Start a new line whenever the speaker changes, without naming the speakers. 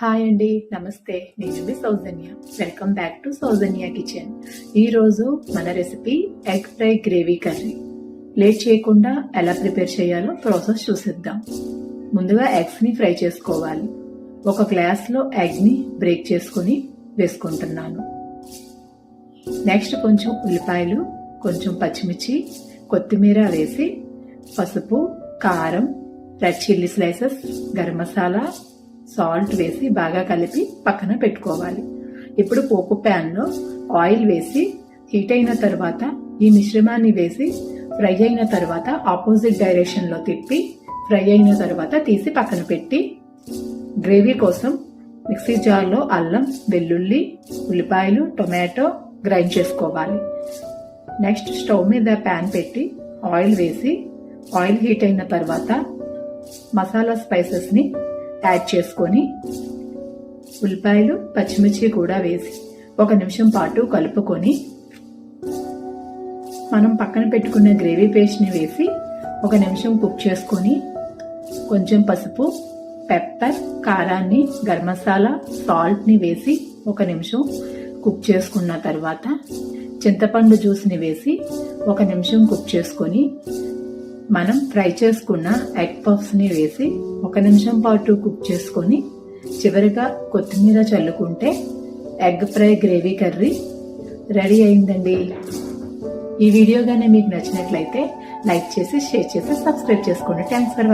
Hi అండి నమస్తే. నేను Soujanya. Welcome back to Soujanya kitchen ఈరోజు మన recipe egg fry gravy curry late చేయకుండా ఎలా ప్రిపేర్ చేయాలో ప్రాసెస్ చూసిద్దాం. ముందుగా ఎగ్స్ని ఫ్రై చేసుకోవాలి. ఒక గ్లాస్లో ఎగ్ని బ్రేక్ చేసుకుని వేసుకుంటున్నాను. నెక్స్ట్ కొంచెం ఉల్లిపాయలు కొంచెం పచ్చిమిర్చి కొత్తిమీర వేసి పసుపు కారం red chilli slices garam masala salt వేసి బాగా కలిపి పక్కన పెట్టుకోవాలి. ఇప్పుడు పోపు ప్యాన్లో ఆయిల్ వేసి హీట్ అయిన తర్వాత ఈ మిశ్రమాన్ని వేసి ఫ్రై అయిన తర్వాత ఆపోజిట్ డైరెక్షన్లో తిప్పి ఫ్రై అయిన తర్వాత తీసి పక్కన పెట్టి గ్రేవీ కోసం మిక్సీ జార్లో అల్లం వెల్లుల్లి ఉల్లిపాయలు టొమాటో గ్రైండ్ చేసుకోవాలి. నెక్స్ట్ స్టవ్ మీద ప్యాన్ పెట్టి ఆయిల్ వేసి ఆయిల్ హీట్ అయిన తర్వాత మసాలా స్పైసెస్ని యాడ్ చేసుకొని ఉల్లిపాయలు పచ్చిమిర్చి కూడా వేసి ఒక నిమిషం పాటు కలుపుకొని మనం పక్కన పెట్టుకున్న గ్రేవీ పేస్ట్ని వేసి ఒక నిమిషం కుక్ చేసుకొని కొంచెం పసుపు పెప్పర్ కారాన్ని గరం మసాలా సాల్ట్ని వేసి ఒక నిమిషం కుక్ చేసుకున్న తర్వాత చింతపండు జ్యూస్ని వేసి ఒక నిమిషం కుక్ చేసుకొని మనం ఫ్రై చేసుకున్న ఎగ్ పఫ్స్ని వేసి ఒక నిమిషం పాటు కుక్ చేసుకొని చివరిగా కొత్తిమీర చల్లుకుంటే egg fry gravy curry ready అయిందండి. ఈ వీడియో కానీ మీకు నచ్చినట్లయితే లైక్ చేసి షేర్ చేసి సబ్స్క్రైబ్ చేసుకోండి. Thanks for